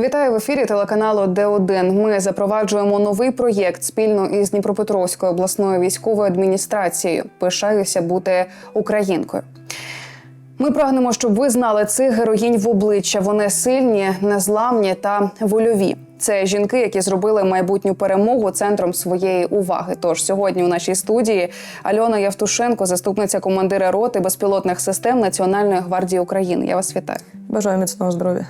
Вітаю в ефірі телеканалу Д1. Ми запроваджуємо новий проєкт спільно із Дніпропетровською обласною військовою адміністрацією. Пишаюся бути українкою. Ми прагнемо, щоб ви знали цих героїнь в обличчя. Вони сильні, незламні та вольові. Це жінки, які зробили майбутню перемогу центром своєї уваги. Тож сьогодні у нашій студії Альона Явтушенко, заступниця командира роти безпілотних систем Національної гвардії України. Я вас вітаю. Бажаю міцного здоров'я.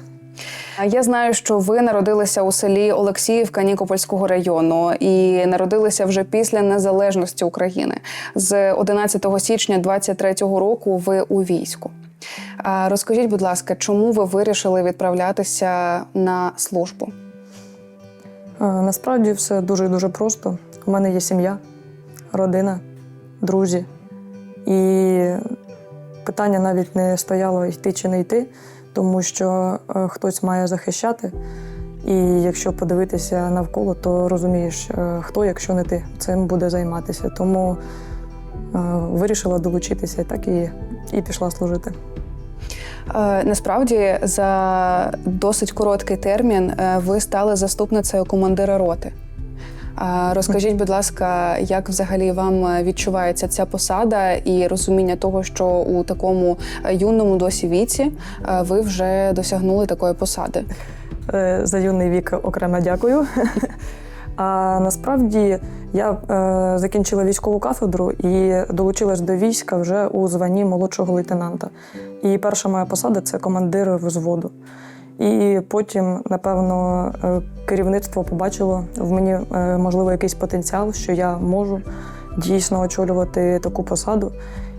Я знаю, що ви народилися у селі Олексіївка Нікопольського району і народилися вже після незалежності України. З 11 січня 23-го року ви у війську. Розкажіть, будь ласка, чому ви вирішили відправлятися на службу? Насправді все дуже дуже просто. У мене є сім'я, родина, друзі. І питання навіть не стояло йти чи не йти, тому що е, хтось має захищати. І якщо подивитися навколо, то розумієш, е, хто, якщо не ти, цим буде займатися. Тому е, вирішила долучитися так і, і пішла служити. Насправді, за досить короткий термін ви стали заступницею командира роти. Розкажіть, будь ласка, як взагалі вам відчувається ця посада і розуміння того, що у такому е, юному досі віці е, ви вже досягнули такої посади? Е, За юний вік окремо дякую. А насправді я е, закінчила військову кафедру і долучилась до війська вже у званні молодшого лейтенанта. І перша моя посада це командир взводу. І потім, напевно, е, керівництво побачило в мені, е, можливо, якийсь потенціал, що я можу дійсно очолювати таку посаду,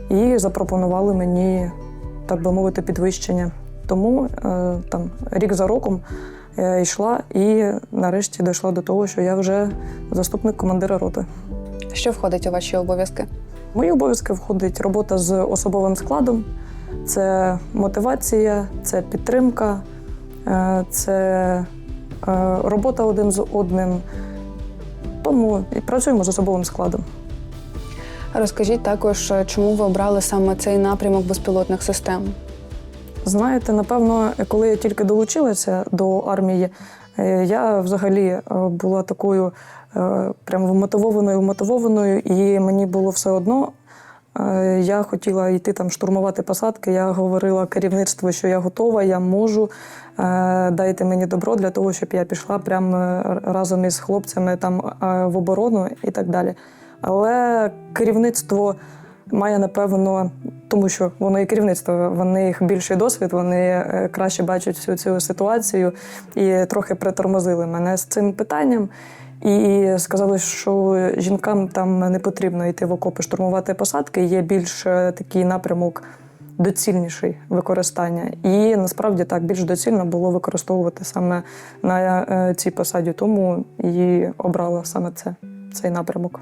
і запропонували мені, так би мовити, підвищення. Тому е, там рік за роком я йшла і нарешті дійшла до того, що я вже заступник командира роти. Що входить у ваші обов'язки? Мої обов'язки входить робота з особовим складом, це мотивація, це підтримка, це е, робота один з одним. Тому і працюємо з особовим складом. Розкажіть також, е, чому ви обрали саме цей напрямок безпілотних систем? Знаєте, напевно, коли я тільки долучилася до армії, е, я взагалі е, була такою е, прям вмотивованою, вмотивованою, і мені було все одно. Е, Я хотіла йти там штурмувати посадки. Я говорила керівництву, що я готова, я можу. Е, Дайте мені добро для того, щоб я пішла прямо разом із хлопцями там е, в оборону і так далі. Але керівництво має напевно, тому що воно і керівництво, вони їх більший досвід, вони е, краще бачать всю цю ситуацію і трохи притормозили мене з цим питанням. І сказали, що жінкам там не потрібно йти в окопи штурмувати посадки. Є більш е, такий напрямок доцільніший використання. І насправді так більш доцільно було використовувати саме на е, цій посаді, тому і обрала саме це, цей напрямок.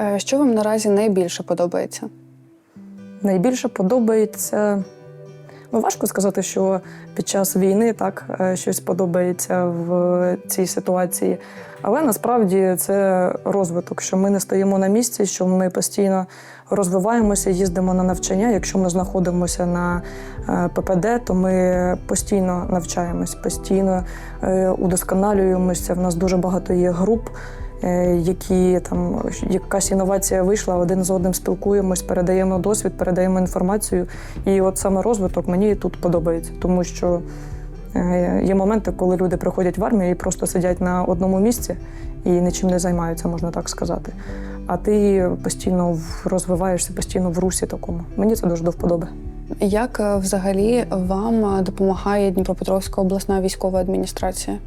Е, Що вам наразі найбільше подобається? Найбільше подобається. Ну, важко сказати, що під час війни так е, щось подобається в цій ситуації. Але насправді це розвиток, що ми не стоїмо на місці, що ми постійно розвиваємося, їздимо на навчання. Якщо ми знаходимося на е, ППД, то ми постійно навчаємось, постійно е, удосконалюємося. В нас дуже багато є груп. Е, Які там якась інновація вийшла, один з одним спілкуємось, передаємо досвід, передаємо інформацію. І от саме розвиток мені тут подобається, тому що е, є моменти, коли люди приходять в армію і просто сидять на одному місці і нічим не займаються, можна так сказати. А ти постійно розвиваєшся, постійно в русі такому. Мені це дуже до вподоби. Як е, взагалі вам допомагає Дніпропетровська обласна військова адміністрація?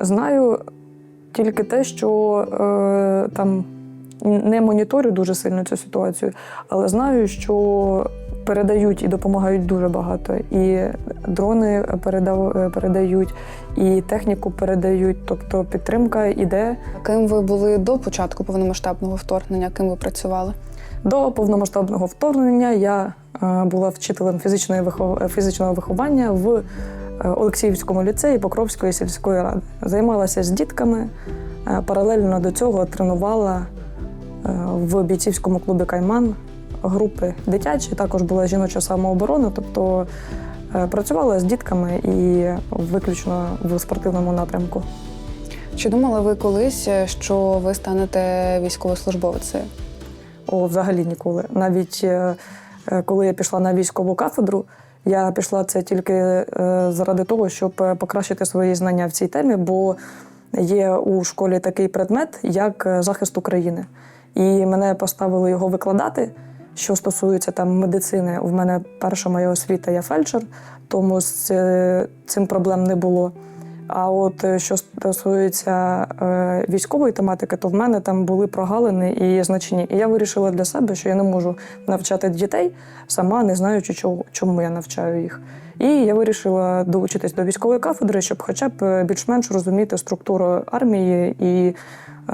Знаю тільки те, що е, там не моніторю дуже сильно цю ситуацію, але знаю, що передають і допомагають дуже багато. І дрони передав, е, передають, і техніку передають. Тобто підтримка іде. Ким ви були до початку повномасштабного вторгнення? Ким ви працювали? До повномасштабного вторгнення я е, була вчителем фізичної фізичного виховання в Олексіївському ліцеї Покровської сільської ради. Займалася з дітками. е, Паралельно до цього тренувала е, в бійцівському клубі Кайман групи дитячі. Також була жіноча самооборона, тобто Е, Працювала з дітками і виключно в спортивному напрямку. Чи думали ви колись, що ви станете військовослужбовицею? О, взагалі ніколи. Навіть е, е, коли я пішла на військову кафедру, я пішла це тільки е, заради того, щоб е, покращити свої знання в цій темі, бо є у школі такий предмет, як е, захист України. І мене поставили його викладати. Що стосується там медицини, в мене перша моя освіта я фельдшер, тому з цим проблем не було. А от е, що стосується е, військової тематики, то в мене там були прогалини і значені. І я вирішила для себе, що я не можу навчати дітей сама, не знаючи, чого, чому я навчаю їх. І я вирішила долучитись до військової кафедри, щоб хоча б е, більш-менш розуміти структуру армії і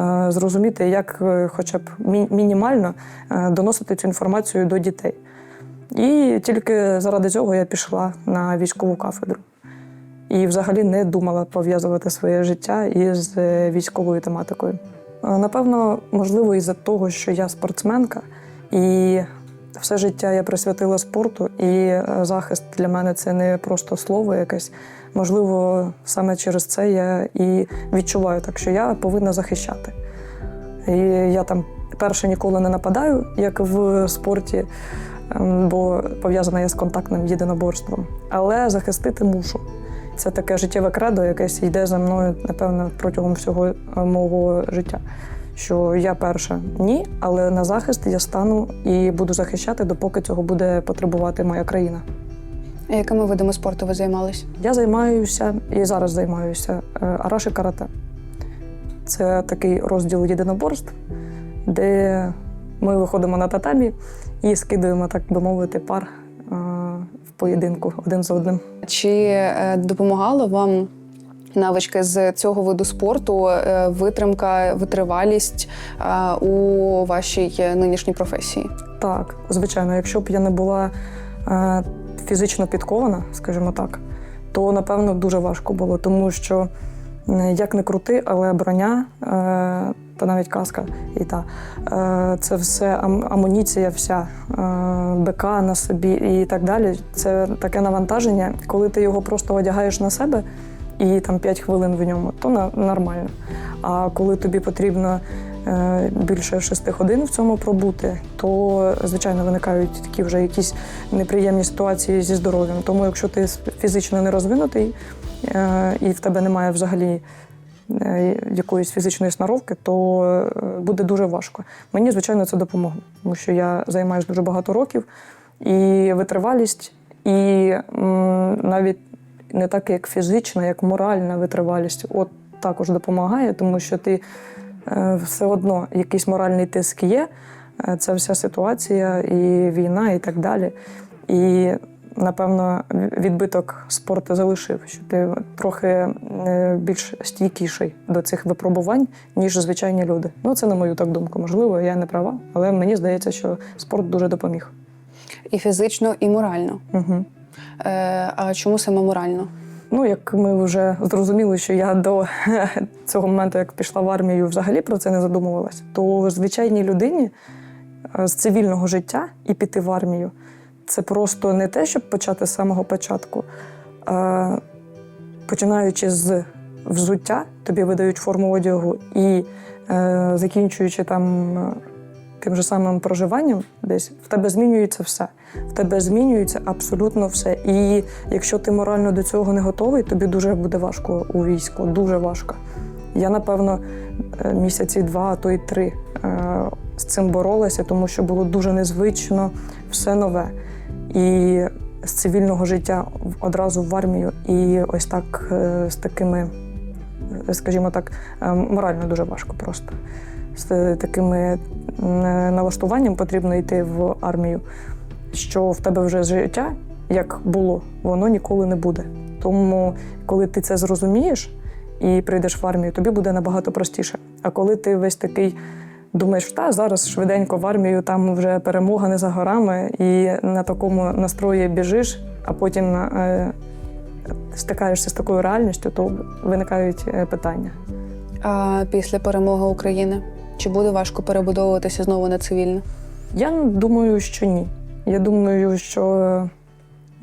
е, зрозуміти, як е, хоча б мі- мінімально е, доносити цю інформацію до дітей. І тільки заради цього я пішла на військову кафедру. І взагалі не думала пов'язувати своє життя із е, військовою тематикою. Е, Напевно, можливо, із-за того, що я спортсменка, і все життя я присвятила спорту, і е, захист для мене це не просто слово якесь. Можливо, саме через це я і відчуваю так, що я повинна захищати. І я там перше ніколи не нападаю, як в спорті, ем, бо пов'язана я з контактним єдиноборством. Але захистити мушу. Це таке життєве кредо, якесь йде за мною, напевно, протягом всього е, мого життя. Що я перша ні, але на захист я стану і буду захищати, допоки цього буде потребувати моя країна. А Якими видами спорту ви займались? Я займаюся і зараз займаюся е, араші карате. Це такий розділ єдиноборств, де ми виходимо на татамі і скидуємо, так би мовити, пар е, в поєдинку один за одним. Чи е, допомагало вам навички з цього виду спорту, е, витримка, витривалість е, у вашій нинішній професії? Так, звичайно, якщо б я не була фізично підкована, скажімо так, то напевно дуже важко було, тому що як не крути, але броня та навіть каска і та е, це все амуніція, вся е, БК на собі і так далі. Це таке навантаження, коли ти його просто одягаєш на себе і там 5 хвилин в ньому, то нормально. А коли тобі потрібно е, більше 6 годин в цьому пробути, то звичайно виникають такі вже якісь неприємні ситуації зі здоров'ям. Тому якщо ти фізично не розвинутий і в тебе немає взагалі якоїсь фізичної сноровки, то е, буде дуже важко. Мені, звичайно, це допомогло, тому що я займаюся дуже багато років, і витривалість, і навіть не так як фізична, як моральна витривалість. От також допомагає, тому що ти е, все одно якийсь моральний тиск є. Е, Це вся ситуація, і війна, і так далі. І напевно відбиток спорту залишив, що ти трохи е, більш стійкіший до цих випробувань, ніж звичайні люди. Ну, це на мою так думку. Можливо, я не права, але мені здається, що спорт дуже допоміг. І фізично, і морально. Угу. Е, а чому саме морально? Ну, як ми вже зрозуміли, що я до цього моменту, як пішла в армію, взагалі про це не задумувалася, то звичайній людині е, з цивільного життя і піти в армію це просто не те, щоб почати з самого початку. А починаючи з взуття, тобі видають форму одягу і е, закінчуючи там е, тим же самим проживанням, десь в тебе змінюється все. В тебе змінюється абсолютно все. І якщо ти морально до цього не готовий, тобі дуже буде важко у війську, дуже важко. Я, напевно, е, місяці два, а то й три з цим боролася, тому що було дуже незвично, все нове. І з цивільного життя одразу в армію, і ось так е, з такими, е, скажімо так, е, морально дуже важко просто. З такими налаштуванням потрібно йти в армію, що в тебе вже життя, як було, воно ніколи не буде. Тому, коли ти це зрозумієш і прийдеш в армію, тобі буде набагато простіше. А коли ти весь такий думаєш, та зараз швиденько в армію, там вже перемога не за горами, і на такому настрої біжиш, а потім е, стикаєшся з такою реальністю, то виникають е, питання. А після перемоги України? Чи буде важко перебудовуватися знову на цивільне? Я думаю, що ні. Я думаю, що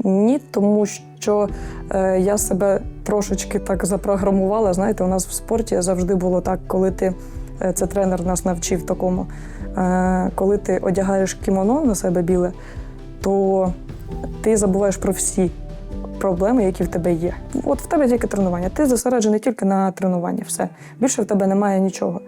Ні, тому що е, я себе трошечки так запрограмувала. Знаєте, у нас в спорті завжди було так, коли ти е, це тренер нас навчив такому. Е, коли ти одягаєш кімоно на себе біле, то ти забуваєш про всі проблеми, які в тебе є. От в тебе тільки тренування. Ти зосереджений тільки на тренуванні. Все. Більше в тебе немає нічого.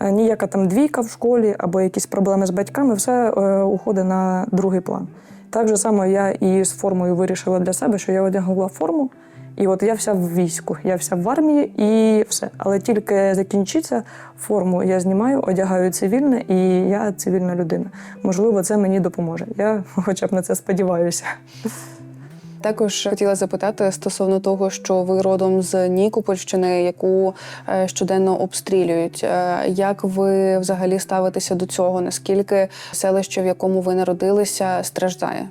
Е, Ніяка там двійка в школі або якісь проблеми з батьками, все е, уходить на другий план. Так же само я і з формою вирішила для себе, що я одягла форму, і от я вся в війську, я вся в армії і все. Але тільки закінчиться форму, я знімаю, одягаю цивільне, і я цивільна людина. Можливо, це мені допоможе. Я хоча б на це сподіваюся. Також хотіла запитати стосовно того, що ви родом з Нікопольщини, яку е, щоденно обстрілюють. Е, Як ви взагалі ставитеся до цього? Наскільки селище, в якому ви народилися, страждає?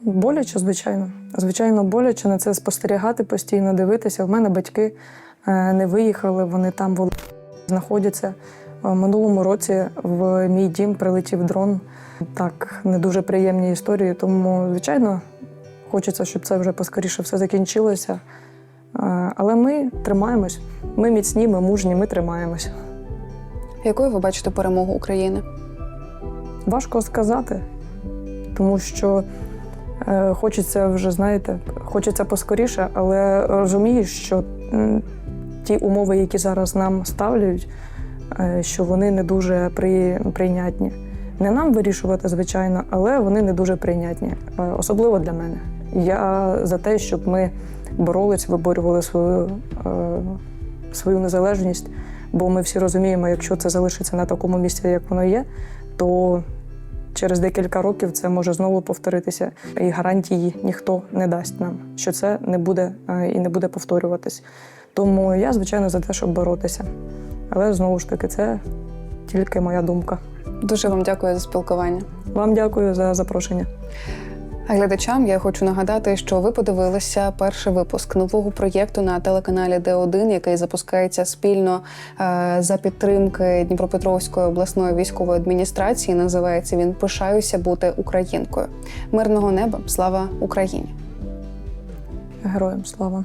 Боляче, звичайно. Звичайно, боляче на це спостерігати, постійно дивитися. В мене батьки е, не виїхали, вони там Ол- знаходяться. В минулому році в мій дім прилетів дрон. Так, не дуже приємні історії. Тому, звичайно, хочеться, щоб це вже поскоріше все закінчилося. Е, Але ми тримаємось. Ми міцні, ми мужні, ми тримаємось. Якою ви бачите перемогу України? Важко сказати, тому що е, хочеться вже, знаєте, хочеться поскоріше, але розумієш, що ті умови, які зараз нам ставлять, е, що вони не дуже при, прийнятні. Не нам вирішувати, звичайно, але вони не дуже прийнятні, е, особливо для мене. Я за те, щоб ми боролись, виборювали свою, е, свою незалежність, бо ми всі розуміємо, якщо це залишиться на такому місці, як воно є, то через декілька років це може знову повторитися, і гарантії ніхто не дасть нам, що це не буде е, і не буде повторюватись. Тому я, звичайно, за те, щоб боротися. Але знову ж таки, це тільки моя думка. Дуже вам дякую за спілкування. Вам дякую за запрошення. Глядачам я хочу нагадати, що ви подивилися перший випуск нового проєкту на телеканалі Д1, який запускається спільно е, за підтримки Дніпропетровської обласної військової адміністрації. Називається він Пишаюся бути українкою. Мирного неба, слава Україні! Героям слава!